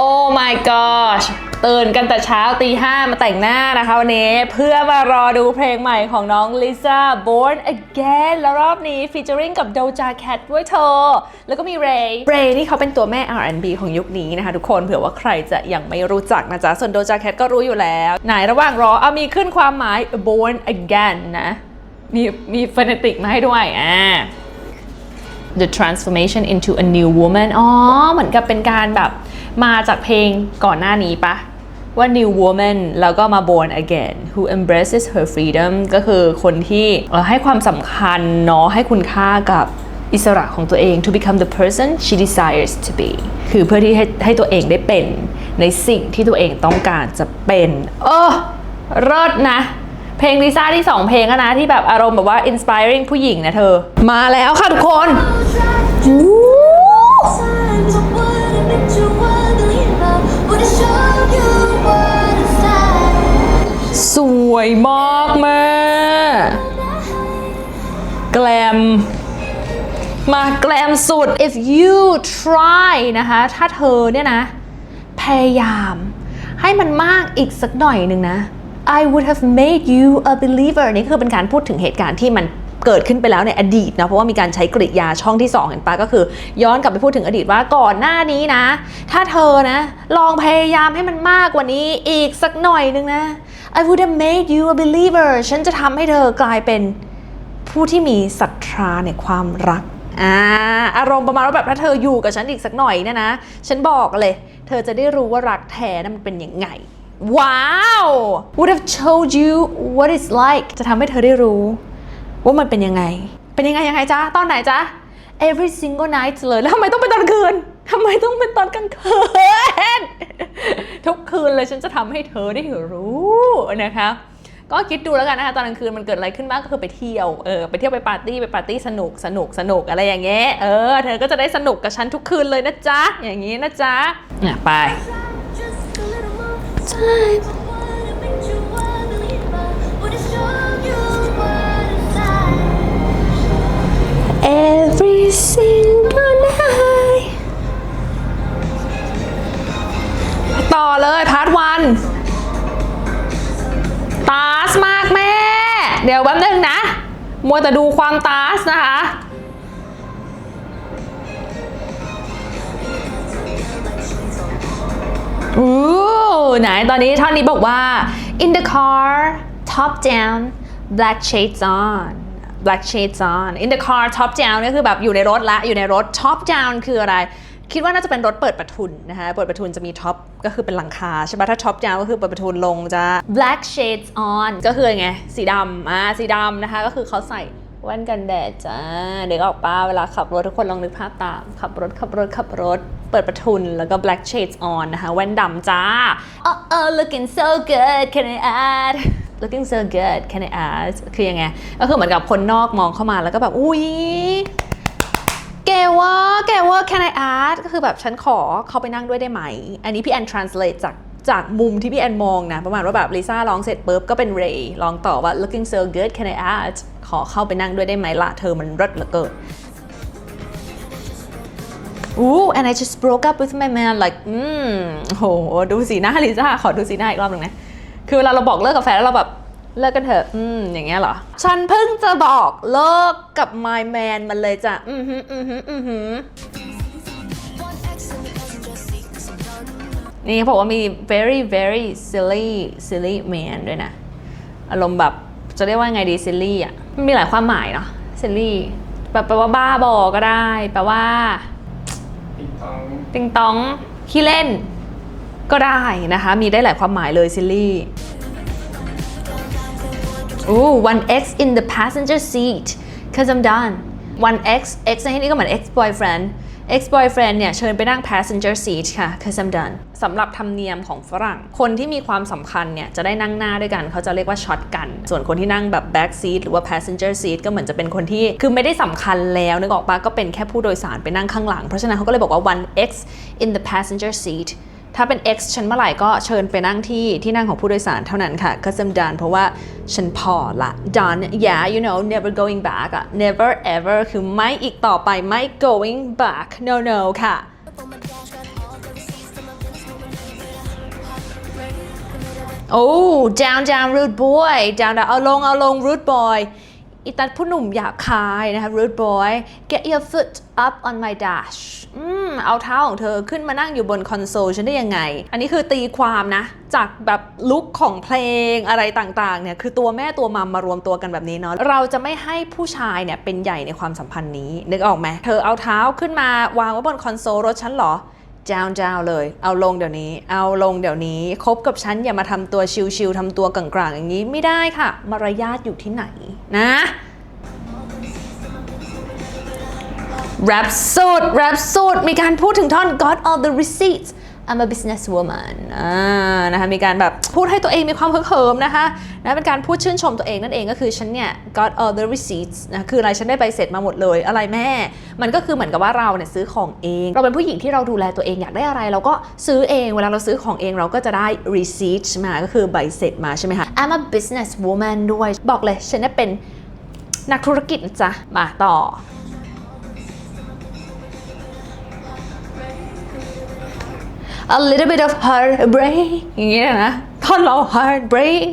โอ้ my gosh ตื่นกันแต่เช้าตีห้ามาแต่งหน้านะคะวันนี้ เพื่อมารอดูเพลงใหม่ของน้องลิซ่า Born Again แล้วรอบนี้ featuring กับ Doja Cat ด้วยเธอ แล้วก็มี Ray Ray นี่เขาเป็นตัวแม่ R&B ของยุคนี้นะคะทุกคนเผื่อว่าใครจะยังไม่รู้จักนะจ๊ะ ส่วน Doja Cat ก็รู้อยู่แล้ว ไหนระหว่างรอเอามีขึ้นความหมาย Born Again นะ มีมีฟนติกมาให้ด้วยอ่า The transformation into a new woman อ๋อ เหมือนกับเป็นการแบบ มาจากเพลงก่อนหน้านี้ปะว่า new woman แล้วก็มา born again who embraces her freedom ก็คือคนที่ให้ความสำคัญเนาะให้คุณค่ากับอิสระของตัวเอง to become the person she desires to be คือเพื่อที่ให้ให้ตัวเองได้เป็นในสิ่งที่ตัวเองต้องการจะเป็นเออเลิศนะ เพลงลิซ่าที่2เพลงนะที่แบบอารมณ์แบบว่า inspiring ผู้หญิงนะเธอ มาแล้วค่ะทุกคน สวยมากแม่แกลมมาแกลมสุด if you try นะคะ ถ้าเธอเนี่ยนะ พยายาม ให้มันมากอีกสักหน่อยหนึ่งนะ I would have made you a believer นี่คือเป็นการพูดถึงเหตุการณ์ที่มันเกิดขึ้นไปแล้วในอดีตนะเพราะว่ามีการใช้กริยาช่องที่ 2 เห็นปะก็คือ ย้อนกลับไปพูดถึงอดีตว่าก่อนหน้านี้นะ ถ้าเธอนะ ลองพยายามให้มันมากกว่านี้อีกสักหน่อยหนึ่งนะ I would have made you a believer ฉันจะทำให้เธอกลายเป็นผู้ที่มีศรัทธาในความรักอ่าอารมณ์ประมาณว่าแบบถ้าเธออยู่กับฉันอีกสักหน่อยเนี่ยนะ ฉันบอกเลย เธอจะได้รู้ว่ารักแท้นั้นมันเป็นยังไง ว้าว would have told you what it's like จะทำให้เธอได้รู้ ว่ามันเป็นยังไง เป็นยังไงยังไงจ๊ะ ตอนไหนจ๊ะ every single night เลย แล้วทำไมต้องเป็นตอนคืน ทำไมต้องเป็นตอนกลางคืน ทุกคืนเลยฉันจะทำให้เธอได้รู้นะคะ ก็คิดดูแล้วกันนะคะตอนกลางคืนมันเกิดอะไรขึ้นบ้างก็คือไปเที่ยวเออไปเที่ยวไปปาร์ตี้ไปปาร์ตี้สนุกสนุกสนุกอะไรอย่างเงี้ยเออเธอก็จะได้สนุกกับฉันทุกคืนเลยนะจ๊ะอย่างงี้นะจ๊ะอะไป Just a little มัวแต่ดูความตาสนะคะ อู้ไหนตอนนี้ท่อนนี้บอกว่า in the car top down black shades on black shades on in the car top down ก็คือแบบอยู่ในรถละอยู่ในรถ top down คืออะไร คิดว่าน่าจะเป็นรถเปิดประทุนนะคะ เปิดประทุนจะมีท็อปก็คือเป็นหลังคาใช่ปะถ้าท็อป down ก็คือเปิดประทุนลงจะ black shades on ก็คือไง สีดำอ่าสีดำนะคะ ก็คือเขาใส่แว่นกันแดดจ้าเด็กออกป้าเวลาขับรถทุกคนลองนึกภาพตาม ขับรถขับรถขับรถ เปิดประทุนแล้วก็ black shades on นะคะ แว่นดำจ้า oh oh looking so good can I add looking so good can I add คือยังไง ก็คือเหมือนกับคนนอกมองเข้ามาแล้วก็แบบ อุ้ย เกว่าเกว่า can I add ก็คือแบบฉันขอเข้าไปนั่งด้วยได้ไหม อันนี้พี่แอน translate จากจากมุมที่พี่แอนมองนะ ประมาณว่าแบบลิซ่าร้องเสร็จปุ๊บก็เป็นเรย์ลองต่อว่า looking so good can I add ขอเข้าไปนั่งด้วยได้ไหมล่ะเธอมันรสเหลือเกิน Ooh and I just broke up with my man like อืมโหดูสีหน้าลิซ่าขอดูสีหน้าอีกรอบหนึ่งนะ คือเวลาเราบอกเลิกกับแฟนแล้วเราแบบ เลิกกันเถอะ อืม อย่างเงี้ยเหรอ ฉันเพิ่งจะบอกเลิกกับ my man มันเลยจ้ะ อือหืออือหืออือหือนี่เขาบอกว่ามี very very silly silly man ด้วยนะ อารมณ์แบบจะเรียกว่าไงดี silly อะ มันมีหลายความหมายเนาะ silly แปลแปลว่าบ้าบอก็ได้ แปลว่าติงตองขี้เล่น ก็ได้นะคะ มีได้หลายความหมายเลย silly อู้ one x in the passenger seat cause I'm done one x x ในที่นี้ก็เหมือน ex boyfriend ex boyfriend เนี่ยเชิญไปนั่ง passenger seat ค่ะ cause I'm done สำหรับธรรมเนียมของฝรั่ง คนที่มีความสำคัญเนี่ยจะได้นั่งหน้าด้วยกัน เขาจะเรียกว่าช็อตกัน ส่วนคนที่นั่งแบบ back seat หรือว่า passenger seat ก็เหมือนจะเป็นคนที่ คือไม่ได้สำคัญแล้วนึกออกปะก็เป็นแค่ผู้โดยสารไปนั่งข้างหลัง เพราะฉะนั้นเขาก็เลยบอกว่า one x in the passenger seat ถ้าเป็น X ฉันเมื่อไหร่ก็เชิญไปนั่งที่ที่นั่งของผู้โดยสารเท่านั้นค่ะ cause I'm done เพราะว่าฉันพอละ done yeah you know never going back อะ never ever คือไม่อีกต่อไปไม่ going back no no ค่ะโอ้ down down rude boy down down เอาลงเอาลง rude boy อีตาผู้หนุ่มหยาบคายนะคะ rude boy get your foot up on my dash อืมเอาเท้าของเธอขึ้นมานั่งอยู่บนคอนโซลฉันได้ยังไง อันนี้คือตีความนะ จากแบบลุคของเพลงอะไรต่างๆเนี่ยคือตัวแม่ตัวมัมมารวมตัวกันแบบนี้เนาะเราจะไม่ให้ผู้ชายเนี่ยเป็นใหญ่ในความสัมพันธ์นี้นึกออกไหมเธอเอาเท้าขึ้นมาวางไว้บนคอนโซลรถฉันหรอ down down เลย เอาลงเดี๋ยวนี้ เอาลงเดี๋ยวนี้ คบกับฉันอย่ามาทำตัวชิวๆทำตัวกลางๆอย่างนี้ไม่ได้ค่ะ มารยาทอยู่ที่ไหนนะ แรปสุดแรปสุดมีการพูดถึงท่อน got all the receipts I'm a businesswoman อ่านะคะมีการแบบพูดให้ตัวเองมีความเขิมนะคะนะเป็นการพูดชื่นชมตัวเองนั่นเองก็คือฉันเนี่ย got all the receipts นะคืออะไรฉันได้ใบเสร็จมาหมดเลย อะไรแม่ มันก็คือเหมือนกับว่าเราเนี่ยซื้อของเอง เราเป็นผู้หญิงที่เราดูแลตัวเองอยากได้อะไร เราก็ซื้อเองเวลาเราซื้อของเองเราก็จะได้ receipt มาก็คือใบเสร็จมาใช่ไหมคะ I'm a businesswoman ด้วยบอกเลยฉันเนี่ยเป็นนักธุรกิจจ๊ะมาต่อ a little bit of heartbreak อย่างเงี้ยนะท่อนเรา heartbreak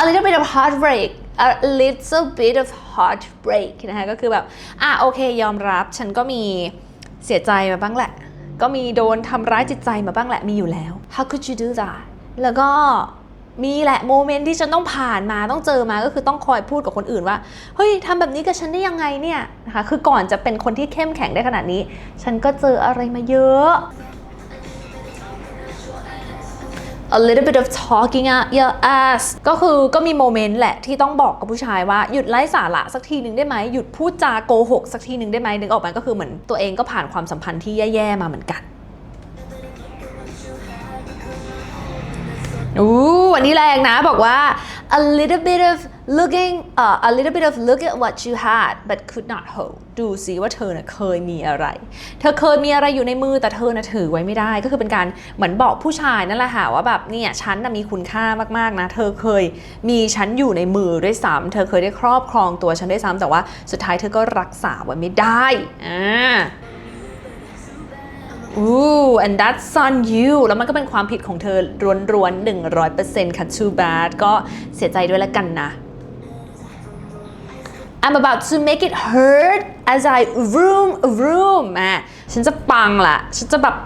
a little bit of heartbreak a little bit of heartbreak นะคะก็คือแบบ อะโอเคยอมรับฉันก็มีเสียใจมาบ้างแหละ ก็มีโดนทำร้ายจิตใจมาบ้างแหละมีอยู่แล้ว how could you do that แล้วก็มีแหละโมเมนต์ที่ฉันต้องผ่านมาต้องเจอมาก็คือต้องคอยพูดกับคนอื่นว่า เฮ้ยทำแบบนี้กับฉันได้ยังไงเนี่ยนะคะคือก่อนจะเป็นคนที่เข้มแข็งได้ขนาดนี้ ฉันก็เจออะไรมาเยอะ a little bit of talking at your ass ก็คือก็มีโมเมนต์แหละที่ต้องบอกกับผู้ชายว่าหยุดไร้สาระสักทีหนึ่งได้ไหมหยุดพูดจาโกหกสักทีหนึ่งได้ไหมนึกออกไหมก็คือเหมือนตัวเองก็ผ่านความสัมพันธ์ที่แย่ๆมาเหมือนกันอู้วันนี้แรงนะบอกว่า a little bit of looking uh, a little bit of look at what you had but could not hold ดูสิว่าเธอน่ะเคยมีอะไร เธอเคยมีอะไรอยู่ในมือแต่เธอน่ะถือไว้ไม่ได้ ก็คือเป็นการเหมือนบอกผู้ชายนั่นแหละค่ะว่าแบบเนี่ยฉันน่ะมีคุณค่ามากๆนะ เธอเคยมีฉันอยู่ในมือด้วยซ้ำเธอเคยได้ครอบครองตัวฉันด้วยซ้ำแต่ว่าสุดท้ายเธอก็รักษาไว้ไม่ได้อ่าอู้ and that's on you แล้วมันก็เป็นความผิดของเธอรวนๆ100%ค่ะ too bad ก็เสียใจด้วยแล้วกันนะ I'm about to make it hurt as I vroom vroom อะฉันจะปังละฉันจะแบบ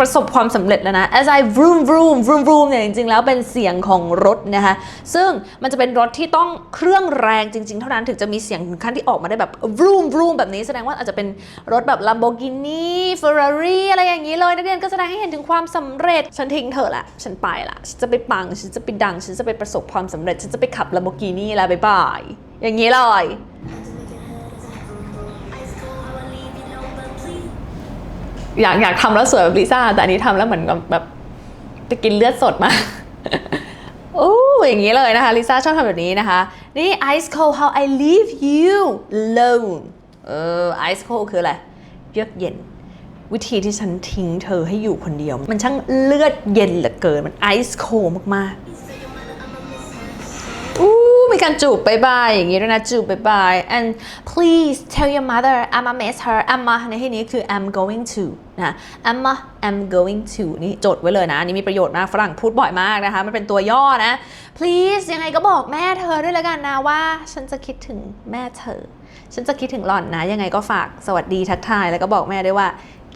ประสบความสำเร็จแล้วนะ as I vroom vroom vroom vroom เนี่ยจริง ๆ แล้วเป็นเสียงของรถนะคะ ซึ่งมันจะเป็นรถที่ต้องเครื่องแรงจริง ๆ เท่านั้นถึงจะมีเสียงถึงขั้นที่ออกมาได้แบบ vroom vroom แบบนี้แสดงว่าอาจจะเป็นรถแบบ Lamborghini Ferrari อะไรอย่างนี้เลยนักเรียนก็แสดงให้เห็นถึงความสำเร็จ ฉันทิ้งเธอละ ฉันไปละ ฉันจะไปปัง ฉันจะไปดัง ฉันจะไปประสบความสำเร็จ ฉันจะไปขับ Lamborghini ล้วบ๊ายบายอย่างนี้เลย อยากอยากทำแล้วสวยแบบลิซ่าแต่อันนี้ทำแล้วเหมือนกับแบบไปกินเลือดสดมาโอ้อย่างนี้เลยนะคะลิซ่าชอบทำแบบนี้นะคะ นี่ ice cold how I leave you alone เออ ice cold คืออะไรเยือกเย็น วิธีที่ฉันทิ้งเธอให้อยู่คนเดียว มันช่างเลือดเย็นเหลือเกิน มัน ice cold มากๆอู้มีการจูบบายบายอย่างนี้ด้วยนะจูบบายบาย and please tell your mother Emma miss her Emma ในที่นี้คือ I'm going to นะ Emma I'm going to นี่จดไว้เลยนะอันนี่มีประโยชน์มากฝรั่งพูดบ่อยมากนะคะ มันเป็นตัวย่อนะ please ยังไงก็บอกแม่เธอด้วยแล้วกันนะว่า ฉันจะคิดถึงแม่เธอ ฉันจะคิดถึงหล่อนนะ ยังไงก็ฝากสวัสดีทักทายแล้วก็บอกแม่ด้วยว่า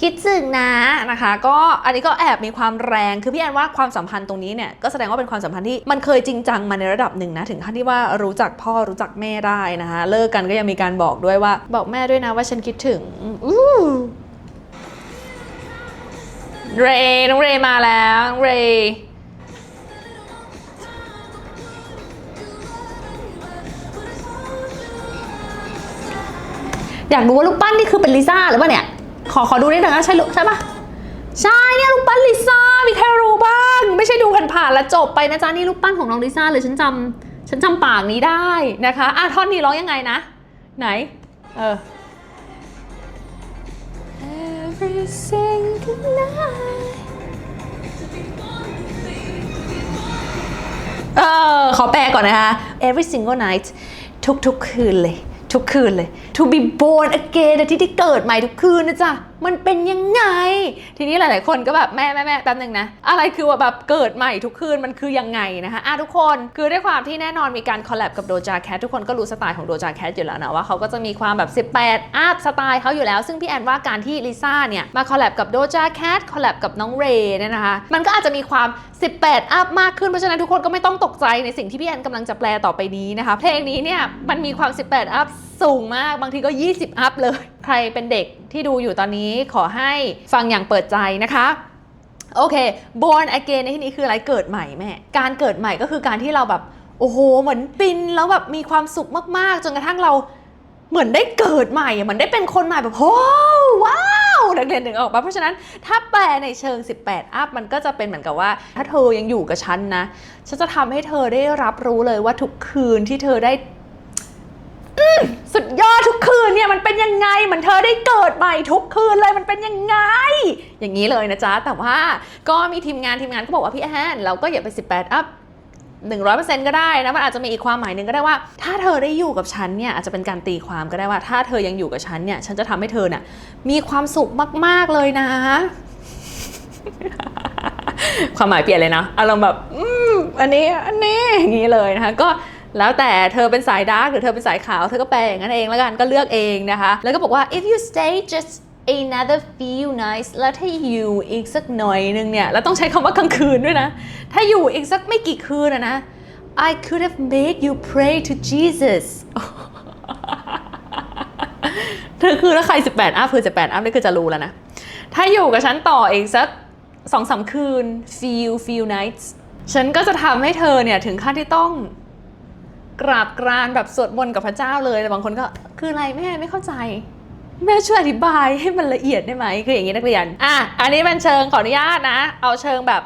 คิดถึงนะนะคะ ก็อันนี้ก็แอบมีความแรงคือพี่แอนว่าความสัมพันธ์ตรงนี้เนี่ยก็แสดงว่าเป็นความสัมพันธ์ที่มันเคยจริงจังมาในระดับหนึ่งนะถึงขั้นที่ว่ารู้จักพ่อรู้จักแม่ได้นะคะ เลิกกันก็ยังมีการบอกด้วยว่า บอกแม่ด้วยนะว่าฉันคิดถึงอู้ เรย์น้องเรย์มาแล้วน้องเรย์อยากรู้ว่าลูกปั้นนี่คือเป็นลิซ่าหรือเปล่าเนี่ย ขอขอดูนิดนึงนะใช่ลูกใช่ปะใช่เนี่ยลูกปั้นลิซ่า มีใครรู้บ้าง ไม่ใช่ดูผ่านๆแล้วจบไปนะจ๊ะนี่ลูกปั้นของน้องลิซ่าเลยฉันจำฉันจำปากนี้ได้นะคะอะท่อนนี้ร้องยังไงนะ ไหน เออ Every เออ ขอแปลก่อนนะคะ every single night ทุกๆคืนเลย ทุกคืนเลย to be born again ที่ได้เกิดใหม่ทุกคืนนะจ๊ะ มันเป็นยังไง ทีนี้หลาย ๆ คนก็แบบแม่แม่แม่แป๊บนึงนะ อะไรคือว่าแบบเกิดใหม่ทุกคืนมันคือยังไงนะคะอะทุกคนคือด้วยความที่แน่นอนมีการคอลแลบกับโดจาแคททุกคนก็รู้สไตล์ของโดจาแคทอยู่แล้วนะว่าเขาก็จะมีความแบบ 18อัพสไตล์เขาอยู่แล้ว ซึ่งพี่แอนว่าการที่ลิซ่าเนี่ยมาคอลแลบกับโดจาแคทคอลแลบกับน้องเรย์เนี่ยนะคะมันก็อาจจะมีความ 18 อัพมากขึ้นเพราะฉะนั้นทุกคนก็ไม่ต้องตกใจในสิ่งที่พี่แอนกำลังจะแปลต่อไปนี้นะคะเพลงนี้เนี่ยมันมีความ 18 อัพสูงมากบางทีก็ 20 อัพเลย ใครเป็นเด็กที่ดูอยู่ตอนนี้ขอให้ฟังอย่างเปิดใจนะคะโอเค born again ในที่นี้คืออะไรเกิดใหม่แม่ การเกิดใหม่ก็คือการที่เราแบบ โอ้โห เหมือนปินแล้วแบบมีความสุขมากๆ จนกระทั่งเราเหมือนได้เกิดใหม่อะเหมือนได้เป็นคนใหม่แบบโอ้ว้าวนักเรียนหนึ่งออกมาเพราะฉะนั้นถ้าแปลในเชิง 18 อัพมันก็จะเป็นเหมือนกับว่า ถ้าเธอยังอยู่กับฉันนะ ฉันจะทำให้เธอได้รับรู้เลยว่าทุกคืนที่เธอได้ นเนี่ยมันเป็นยังไงเหมือนเธอได้เกิดใหม่ทุกคืนเลยมันเป็นยังไง อย่างนี้เลยนะจ๊ะ แต่ว่าก็มีทีมงานทีมงานก็บอกว่าพี่แอนเราก็อย่าไป 18 อัพ100%ก็ได้นะมันอาจจะมีอีกความหมายหนึ่งก็ได้ว่า ถ้าเธอได้อยู่กับฉันเนี่ยอาจจะเป็นการตีความก็ได้ว่า ถ้าเธอยังอยู่กับฉันเนี่ยฉันจะทำให้เธอเนี่ยมีความสุขมาก ๆเลยนะ ความหมายเปลี่ยนเลยนะอารมณ์แบบ อืมอันนี้อันนี้อย่างนี้เลยนะคะก็ แล้วแต่เธอเป็นสายดาร์กหรือเธอเป็นสายขาว เธอก็แปลอย่างนั้นเองแล้วกันก็เลือกเองนะคะ แล้วก็บอกว่า if you stay just another few nights แล้วถ้าอยู่อีกสักหน่อยนึงเนี่ย แล้วต้องใช้คำว่ากลางคืนด้วยนะ ถ้าอยู่อีกสักไม่กี่คืนอะนะ I could have made you pray to Jesus เธอคือถ้าใคร 18 อัพคือ 18 อัพนี่คือจะรู้แล้วนะ ถ้าอยู่กับฉันต่ออีกสักสองสามคืน few few nights ฉันก็จะทำให้เธอเนี่ย ถึงขั้นที่ต้อง กราบกรานแบบสวดมนต์กับพระเจ้าเลยแต่บางคนก็คืออะไรแม่ไม่เข้าใจ แม่ช่วยอธิบายให้มันละเอียดได้ไหมคืออย่างนี้นักเรียนอะอันนี้เป็นเชิงขออนุญาตนะ เอาเชิงแบบ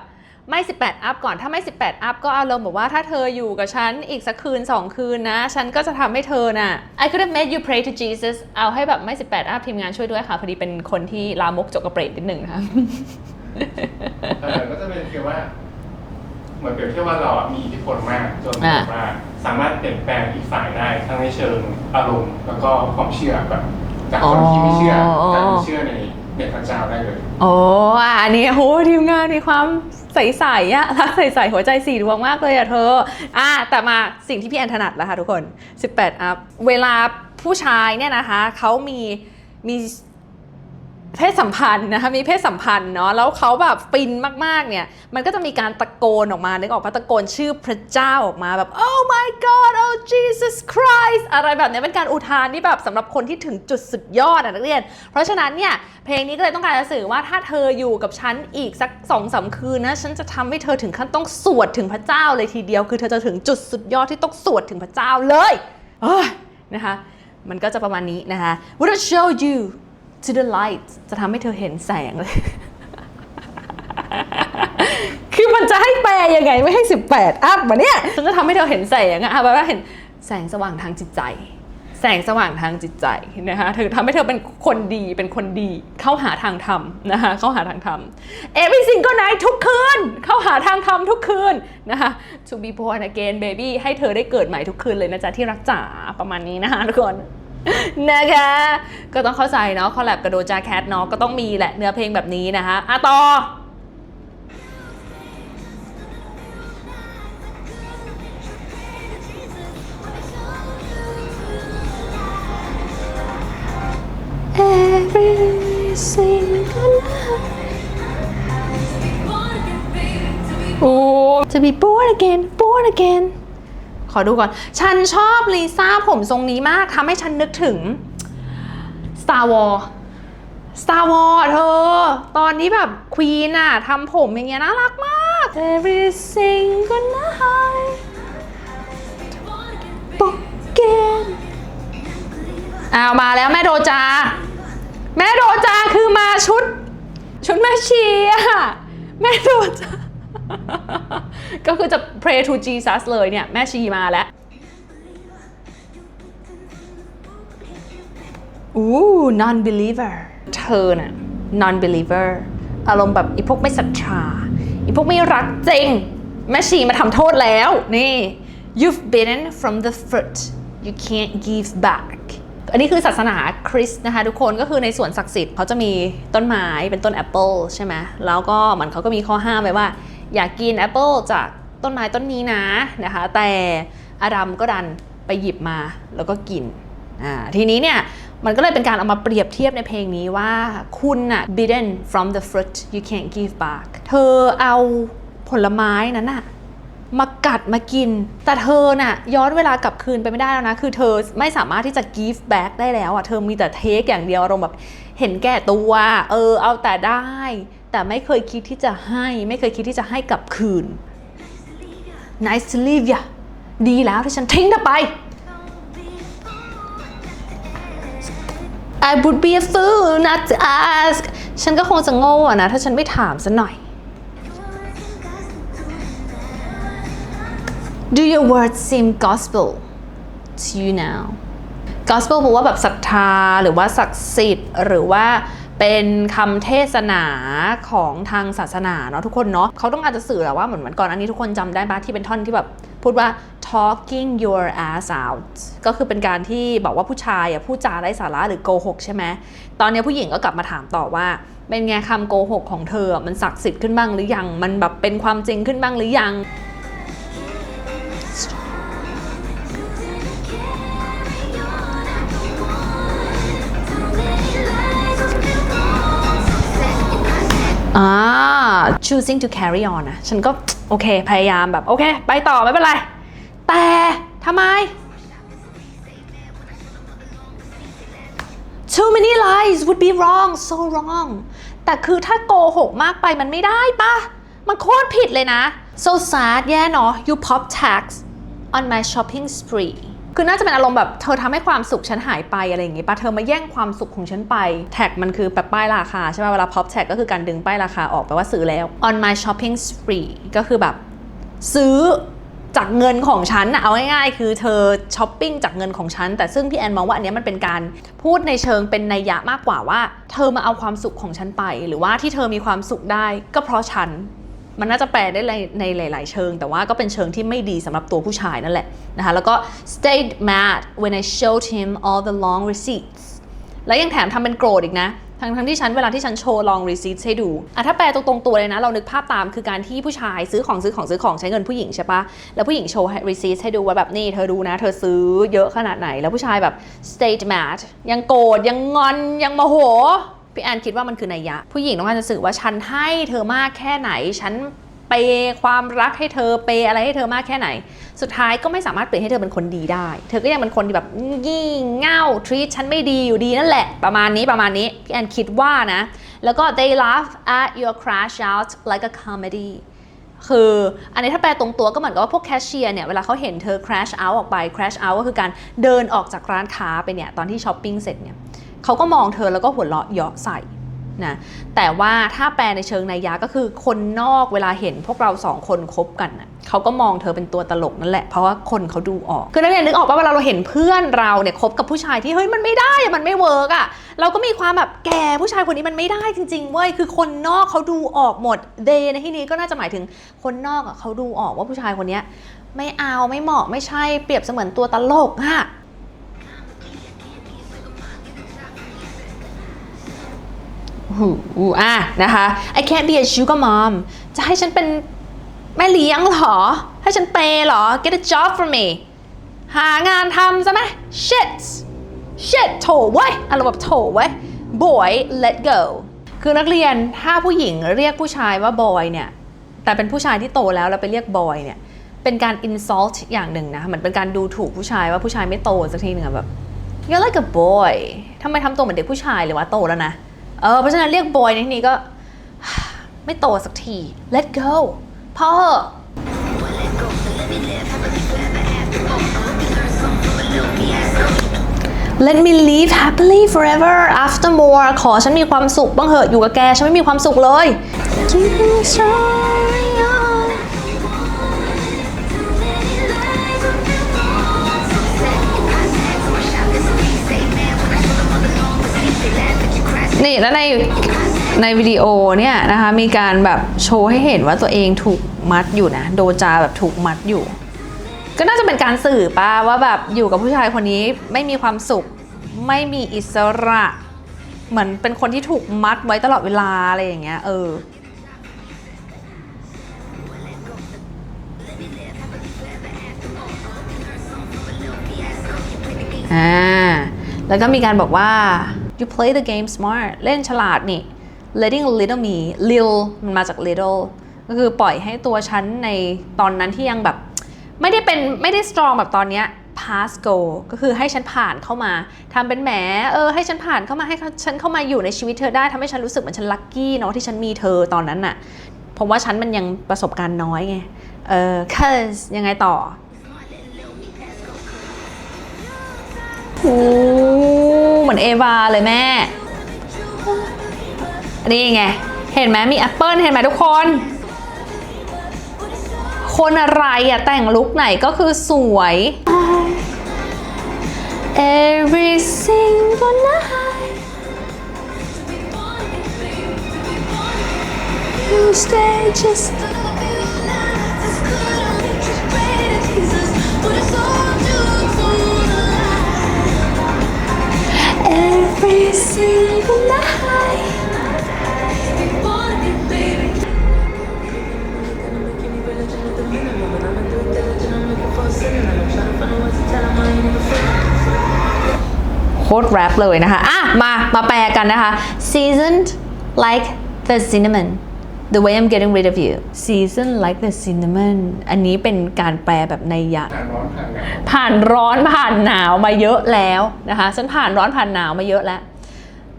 ไม่ 18 อัพก่อน ถ้าไม่ 18 อัพก็อารมณ์แบบว่าถ้าเธออยู่กับฉันอีกสักคืน 2 คืนนะ ฉันก็จะทำให้เธอน่ะ I could have made you pray to Jesus เอาให้แบบไม่ 18 อัพทีมงานช่วยด้วยค่ะ พอดีเป็นคนที่ลามกจกกระเปรดนิดหนึ่งนะคะเออก็จะเป็นคือว่า เหมือนเปรียบเทียบว่าเราอะมีอิทธิพลมากจนอ่าแบบว่าสามารถเปลี่ยนแปลงอีกฝ่ายได้ทั้งในเชิงอารมณ์แล้วก็ความเชื่อแบบจากคนที่ไม่เชื่อกลายเป็นเชื่อในในพระเจ้าได้เลยโอ้อะอันนี้โหทีมงานมีความใสๆอะรักใสๆหัวใจสีดวงมากเลยอะเธออะแต่มาสิ่งที่พี่แอนถนัดแล้วค่ะทุกคน 18อัพเวลาผู้ชายเนี่ยนะคะเขามีมี เพศสัมพันธ์นะคะมีเพศสัมพันธ์เนาะแล้วเขาแบบฟินมากๆเนี่ยมันก็จะมีการตะโกนออกมานึกออกปะตะโกนชื่อพระเจ้าออกมาแบบ oh my god oh Jesus Christ อะไรแบบนี้เป็นการอุทานที่แบบสำหรับคนที่ถึงจุดสุดยอดอะนักเรียน เพราะฉะนั้นเนี่ยเพลงนี้ก็เลยต้องการจะสื่อว่าถ้าเธออยู่กับฉันอีกสักสองสามคืนนะฉันจะทำให้เธอถึงขั้นต้องสวดถึงพระเจ้าเลยทีเดียว คือเธอจะถึงจุดสุดยอดที่ต้องสวดถึงพระเจ้าเลยเอ้ยนะคะมันก็จะประมาณนี้นะคะ Would I show you to the light จะทำให้เธอเห็นแสงเลย คือมันจะให้แปลยังไงไม่ให้ 18 อัพมาเนี่ยฉันจะทำให้เธอเห็นแสงอะแบบว่าเห็นแสงสว่างทางจิตใจ แสงสว่างทางจิตใจนะคะเธอทำให้เธอเป็นคนดีเป็นคนดี เข้าหาทางธรรมนะคะเข้าหาทางธรรม every single night ทุกคืน เข้าหาทางธรรมทุกคืนนะคะ to be born again baby ให้เธอได้เกิดใหม่ทุกคืนเลยนะจ๊ะที่รักจ๋าประมาณนี้นะคะทุกคน นะคะ ก็ต้องเข้าใจเนาะคอลแลบกับโดจาแคทเนาะก็ต้องมีแหละเนื้อเพลงแบบนี้นะคะอะต่อ Every single night โอ้ to be born again born again ขอดูก่อน ฉันชอบลิซ่าผมทรงนี้มากทำให้ฉันนึกถึง Star Wars Star Wars เธอ ตอนนี้แบบควีนอะทำผมอย่างเงี้ยน่ารักมาก Every single night again อ้าวมาแล้วแม่โดจา แม่โดจาคือมาชุด ชุดแม่ชีอะแม่โดจา ก็คือจะ pray to Jesus เลยเนี่ย แม่ชีมาแล้วอู้ non believer เธอน่ะ non believer อารมณ์แบบอีพวกไม่ศรัทธาอีพวกไม่รักจริง แม่ชีมาทำโทษแล้ว นี่ you've bitten from the fruit you can't give back อันนี้คือศาสนาคริสต์นะคะทุกคนก็คือในสวนศักดิ์สิทธิ์เขาจะมีต้นไม้เป็นต้นแอปเปิลใช่ไหมแล้วก็มันเขาก็มีข้อห้ามไว้ว่า อยากกินแอปเปิลจากต้นไม้ต้นนี้นะนะคะ แต่อาดัมก็ดันไปหยิบมาแล้วก็กินอ่าทีนี้เนี่ยมันก็เลยเป็นการเอามาเปรียบเทียบในเพลงนี้ว่าคุณน่ะ bidden from the fruit you can't give back เธอเอาผลไม้นั้นน่ะมากัดมากิน แต่เธอน่ะย้อนเวลากลับคืนไปไม่ได้แล้วนะ คือเธอไม่สามารถที่จะ give back ได้แล้วอะ เธอมีแต่เทคอย่างเดียวอารมณ์แบบเห็นแก่ตัว เออเอาแต่ได้ แต่ไม่เคยคิดที่จะให้ ไม่เคยคิดที่จะให้กลับคืน nice to leave ya ดีแล้วที่ฉันทิ้งเธอไป I would be a fool not to ask ฉันก็คงจะโง่อะนะ ถ้าฉันไม่ถามสัหน่อย Do your words seem gospel to you now gospel แปลว่าแบบศรัทธาหรือว่าศักดิ์สิทธิ์หรือว่า เป็นคำเทศนาของทางศาสนาเนาะทุกคนเนาะเขาต้องการจะสื่อแหละว่าเหมือนเหมือนก่อนอันนี้ทุกคนจำได้ปะที่เป็นท่อนที่แบบพูดว่า talking your ass out ก็คือเป็นการที่บอกว่าผู้ชายอะพูดจาไร้สาระหรือโกหกใช่ไหม ตอนนี้ผู้หญิงก็กลับมาถามต่อว่า เป็นไงคำโกหกของเธอมันศักดิ์สิทธิ์ขึ้นบ้างหรือยัง มันแบบเป็นความจริงขึ้นบ้างหรือยัง อ่า choosing to carry on นะฉันก็โอเค พยายามแบบ โอเค ไปต่อไม่เป็นไร แต่ทำไม too many lies would be wrong so wrong แต่คือถ้าโกหกมากไปมันไม่ได้ปะมันโคตรผิดเลยนะ so sad แย่เนาะ you pop tax on my shopping spree คือน่าจะเป็นอารมณ์แบบเธอทำให้ความสุขฉันหายไปอะไรอย่างงี้ปะเธอมาแย่งความสุขของฉันไป แท็กมันคือแบบป้ายราคาใช่ไหมเวลา pop tag ก็คือการดึงป้ายราคาออกแปลว่าซื้อแล้ว on my shopping spree ก็คือแบบซื้อจากเงินของฉันนะเอาง่ายๆ คือเธอช้อปปิ้งจากเงินของฉัน แต่ซึ่งพี่แอนมองว่าอันนี้มันเป็นการพูดในเชิงเป็นนัยยะมากกว่าว่า เธอมาเอาความสุขของฉันไป หรือว่าที่เธอมีความสุขได้ก็เพราะฉัน มันน่าจะแปลได้ในในหลาย ๆ เชิง แต่ว่าก็เป็นเชิงที่ไม่ดีสำหรับตัวผู้ชายนั่นแหละนะคะ แล้วก็ stayed mad when I showed him all the long receipts แล้วยังแถมทำเป็นโกรธอีกนะทั้งทั้งที่ฉันเวลาที่ฉันโชว์ long receipts ให้ดูอะถ้าแปลตรงๆตัวเลยนะ เรานึกภาพตามคือการที่ผู้ชายซื้อของซื้อของซื้อของใช้เงินผู้หญิงใช่ปะแล้วผู้หญิงโชว์ receipts ให้ดูว่าแบบนี่เธอดูนะ เธอซื้อเยอะขนาดไหน แล้วผู้ชายแบบ stayed mad ยังโกรธยังงอนยังโมโห พี่แอนคิดว่ามันคือนัยยะ ผู้หญิงต้องการจะสื่อว่าฉันให้เธอมากแค่ไหน ฉันเปยความรักให้เธอเปยอะไรให้เธอมากแค่ไหน สุดท้ายก็ไม่สามารถเปลี่ยนให้เธอเป็นคนดีได้ เธอก็ยังเป็นคนที่แบบงี่เง่า treat ฉันไม่ดีอยู่ดีนั่นแหละ ประมาณนี้ประมาณนี้พี่แอนคิดว่านะ แล้วก็ they laugh at your crash out like a comedy คืออันนี้ถ้าแปลตรงตัวก็เหมือนกับว่าพวกแคชเชียร์เนี่ย เวลาเขาเห็นเธอ crash out ออกไป crash out ก็คือการเดินออกจากร้านค้าไปเนี่ย ตอนที่ช้อปปิ้งเสร็จเนี่ย เขาก็มองเธอแล้วก็หัวเราะเยาะใส่นะแต่ว่าถ้าแปลในเชิงนัยยะก็คือคนนอกเวลาเห็นพวกเราสองคนคบกันน่ะเขาก็มองเธอเป็นตัวตลกนั่นแหละเพราะว่าคนเขาดูออกคือนักเรียนนึกออกว่าเวลาเราเห็นเพื่อนเราเนี่ยคบกับผู้ชายที่เฮ้ยมันไม่ได้มันไม่เวิร์กอะเราก็มีความแบบแกผู้ชายคนนี้มันไม่ได้จริงๆเว้ยคือคนนอกเขาดูออกหมดเดในที่นี้ก็น่าจะหมายถึงคนนอกอะเขาดูออกว่าผู้ชายคนเนี้ยไม่เอาไม่เหมาะไม่ใช่เปรียบเสมือนตัวตลกอะ หูอะนะคะ I can't be a sugar mom จะให้ฉันเป็นแม่เลี้ยงเหรอ ให้ฉันเปย์เหรอ get a job for me หางานทำซะไหม shit shit โถเว้ยอารมณ์แบบโถเว้ย boy let go คือนักเรียนถ้าผู้หญิงเรียกผู้ชายว่า boy เนี่ยแต่เป็นผู้ชายที่โตแล้วแล้วไปเรียก boy เนี่ยเป็นการ insult อย่างหนึ่งนะเหมือนเป็นการดูถูกผู้ชายว่าผู้ชายไม่โตสักทีหนึ่งแบบ you're like a boy ทำไมทำตัวเหมือนเด็กผู้ชายเลยวะโตแล้วนะ เออเพราะฉะนั้นเรียกบอยในที่นี้ก็ ไม่โตสักที let go พอเหอะ Let me live happily forever after more ขอฉันมีความสุขบ้างเหอะอยู่กับแก ฉันไม่มีความสุขเลย นี่แล้วในในวิดีโอเนี่ยนะคะมีการแบบโชว์ให้เห็นว่าตัวเองถูกมัดอยู่นะโดจาแบบถูกมัดอยู่ ก็น่าจะเป็นการสื่อป้าว่าแบบอยู่กับผู้ชายคนนี้ไม่มีความสุขไม่มีอิสระ เหมือนเป็นคนที่ถูกมัดไว้ตลอดเวลาอะไรอย่างเงี้ยเอออ่าแล้วก็มีการบอกว่า you play the game smart เล่นฉลาดนี่ letting little me lil มันมาจาก little ก็คือปล่อยให้ตัวฉันในตอนนั้นที่ยังแบบ ไม่ได้เป็นไม่ได้ strong แบบตอนเนี้ย pass go ก็คือให้ฉันผ่านเข้ามาทำเป็นแหมเออให้ฉันผ่านเข้ามาให้ฉันเข้ามาอยู่ในชีวิตเธอได้ทำให้ฉันรู้สึกเหมือนฉันลัคกี้เนาะที่ฉันมีเธอตอนนั้นน่ะเพราะว่าฉันมันยังประสบการณ์น้อยไง เออ cause ยังไงต่อโอ้ เหมือนเอวาเลยแม่ นี่ไง เห็นไหมมีแอปเปิลเห็นไหมทุกคน คนอะไรอะแต่งลุคไหนก็คือสวย Every single night you stay just every single night Thank โคตรแรปเลยนะคะ อะ มา มาแปลกันนะคะ seasoned like the cinnamon the way I'm getting rid of you Season like the cinnamon อันนี้เป็นการแปลแบบในยะผ่านร้อนผ่านหนาวผ่านร้อนผ่านหนาวมาเยอะแล้วนะคะฉันผ่านร้อนผ่านหนาวมาเยอะแล้ว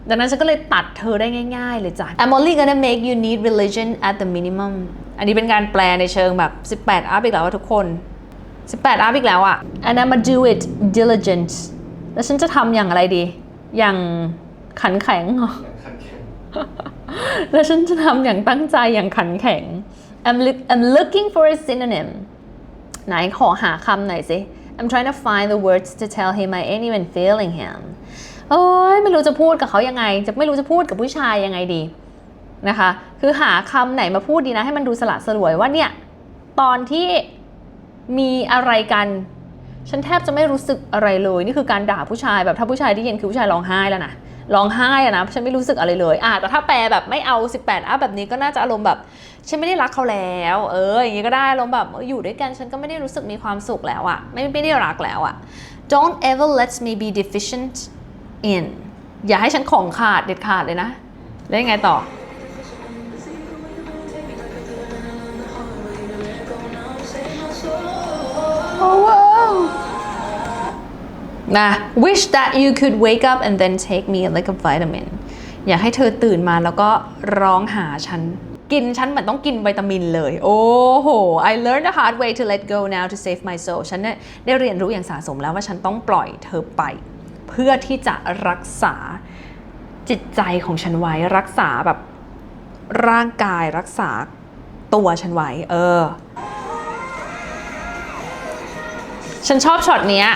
ดังนั้นฉันก็เลยตัดเธอได้ง่าย ๆ เลยจ้ะ I'm only gonna make you need religion at the minimum อันนี้เป็นการแปลในเชิงแบบ 18 อัพอีกแล้วทุกคน 18 อัพอีกแล้วอะ and I'm gonna do it diligent แล้วฉันจะทำอย่างอะไรดี อย่างขันแข็งเหรอ แล้วฉันจะทำอย่างตั้งใจอย่างขันแข็ง I'm, look, I'm looking for a synonym ไหนขอหาคำหน่อยสิ I'm trying to find the words to tell him I ain't even feeling him โอ้ยไม่รู้จะพูดกับเขายังไง จะไม่รู้จะพูดกับผู้ชายยังไงดีนะคะ คือหาคำไหนมาพูดดีนะ ให้มันดูสละสลวยว่าเนี่ย ตอนที่มีอะไรกัน ฉันแทบจะไม่รู้สึกอะไรเลย นี่คือการด่าผู้ชายแบบถ้าผู้ชายที่เย็นคือผู้ชายร้องไห้แล้วนะ ร้องไห้อะนะฉันไม่รู้สึกอะไรเลยอะแต่ถ้าแปลแบบไม่เอา 18อัพแบบนี้ก็น่าจะอารมณ์แบบฉันไม่ได้รักเขาแล้ว เอออย่างนี้ก็ได้อารมณ์แบบอออยู่ด้วยกันฉันก็ไม่ได้รู้สึกมีความสุขแล้วอะไม่ไม่ได้รักแล้วอะ don't ever let me be deficient in อย่าให้ฉันของขาดเด็ดขาดเลยนะ แล้วยังไงต่อ Oh, wow. นะ wish that you could wake up and then take me like a vitamin อยากให้เธอตื่นมาแล้วก็ร้องหาฉัน กินฉันเหมือนต้องกินวิตามินเลย โอ้โห I learned the hard way to let go now to save my soul ฉันเนี่ยได้เรียนรู้อย่างสะสมแล้วว่าฉันต้องปล่อยเธอไป เพื่อที่จะรักษาจิตใจของฉันไว้รักษาแบบร่างกายรักษาตัวฉันไว้ เออ ฉันชอบช็อตเนี้ย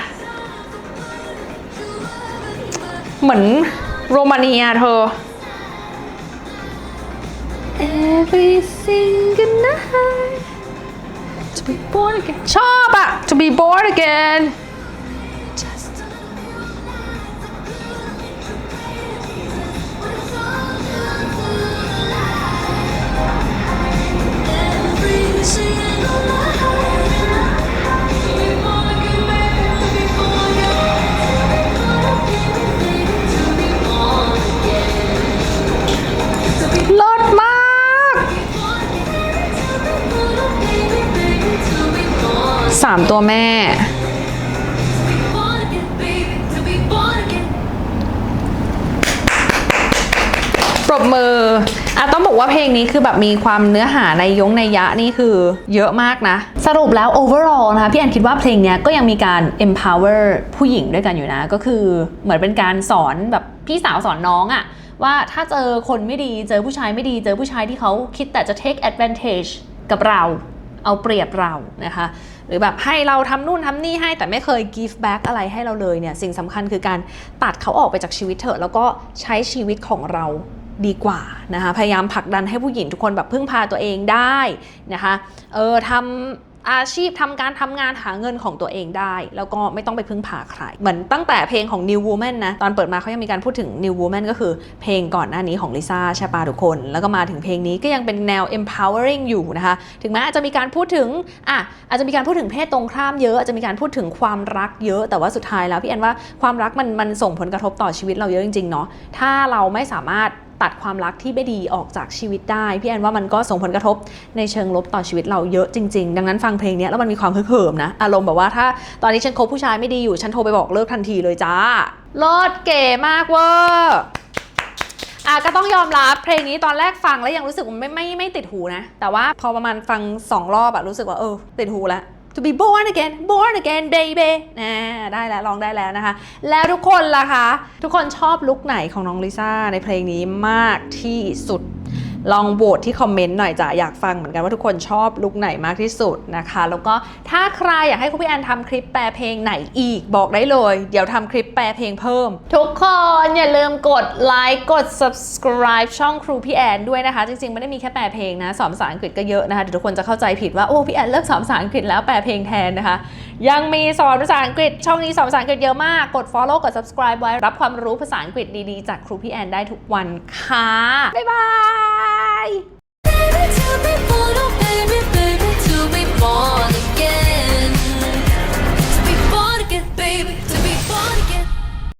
เหมือนโรมาเนียเธอ Every single night to be born again ชอบอะ to be born again Just ามตัวแม่ ปรบมืออะต้องบอกว่าเพลงนี้คือแบบมีความเนื้อหาในยงในยะนี่คือเยอะมากนะ สรุปแล้ว overall นะคะพี่แอนคิดว่าเพลงเนี้ยก็ยังมีการ empower ผู้หญิงด้วยกันอยู่นะ ก็คือเหมือนเป็นการสอนแบบพี่สาวสอนน้องอะว่าถ้าเจอคนไม่ดีเจอผู้ชายไม่ดีเจอผู้ชายที่เขาคิดแต่จะ take advantage กับเรา เอาเปรียบเรานะคะ หรือแบบให้เราทำนู่นทำนี่ให้แต่ไม่เคย give back อะไรให้เราเลยเนี่ยสิ่งสำคัญคือการตัดเขาออกไปจากชีวิตเถอะแล้วก็ใช้ชีวิตของเราดีกว่านะคะพยายามผลักดันให้ผู้หญิงทุกคนแบบพึ่งพาตัวเองได้นะคะเออทำ อาชีพทำการทำงานหาเงินของตัวเองได้ แล้วก็ไม่ต้องไปพึ่งพาใคร เหมือนตั้งแต่เพลงของ New Woman นะ ตอนเปิดมาเขายังมีการพูดถึง New Woman ก็คือเพลงก่อนหน้านี้ของลิซ่าใช่ปาทุกคน แล้วก็มาถึงเพลงนี้ก็ยังเป็นแนว empowering อยู่นะคะ ถึงแม้อาจจะมีการพูดถึงอะอาจจะมีการพูดถึงเพศตรงข้ามเยอะอาจจะมีการพูดถึงความรักเยอะ แต่ว่าสุดท้ายแล้วพี่แอนว่าความรักมันมันส่งผลกระทบต่อชีวิตเราเยอะจริงๆเนาะถ้าเราไม่สามารถ ตัดความรักที่ไม่ดีออกจากชีวิตได้พี่แอนว่ามันก็ส่งผลกระทบในเชิงลบต่อชีวิตเราเยอะจริง ๆ ดังนั้นฟังเพลงนี้แล้วมันมีความฮึกเหิมนะอารมณ์แบบว่าถ้าตอนนี้ฉันคบผู้ชายไม่ดีอยู่ฉันโทรไปบอกเลิกทันทีเลยจ้าโลดเก๋มากเวอร์อะก็ต้องยอมรับเพลงนี้ตอนแรกฟังแล้วยังรู้สึกว่ไม่ไม่ไม่ติดหูนะ แต่ว่าพอประมาณฟังสองรอบอะรู้สึกว่าเออติดหูแล้ว to be born again born again baby นะได้แล้วลองได้แล้วนะคะ แล้วทุกคนล่ะคะ ทุกคนชอบลุคไหนของน้องลิซ่าในเพลงนี้มากที่สุด ลองโหวตที่คอมเมนต์หน่อยจ้ะอยากฟังเหมือนกันว่าทุกคนชอบลุคไหนมากที่สุดนะคะ แล้วก็ถ้าใครอยากให้คุณพี่แอนทำคลิปแปลเพลงไหนอีกบอกได้เลย เดี๋ยวทำคลิปแปลเพลงเพิ่ม ทุกคนอย่าลืมกดไลค์กด subscribe ช่องครูพี่แอนด้วยนะคะ จริงๆ ไม่ได้มีแค่แปลเพลงนะสอนภาษาอังกฤษก็เยอะนะคะเดี๋ยวทุกคนจะเข้าใจผิดว่าโอ้พี่แอนเลิกสอนภาษาอังกฤษแล้วแปลเพลงแทนนะคะยังมีสอนภาษาอังกฤษ ช่องนี้สอนภาษาอังกฤษเยอะมาก กด follow กด subscribe ไว้ รับความรู้ภาษาอังกฤษดีๆ จากครูพี่แอนได้ทุกวันค่ะ บ๊ายบาย Baby,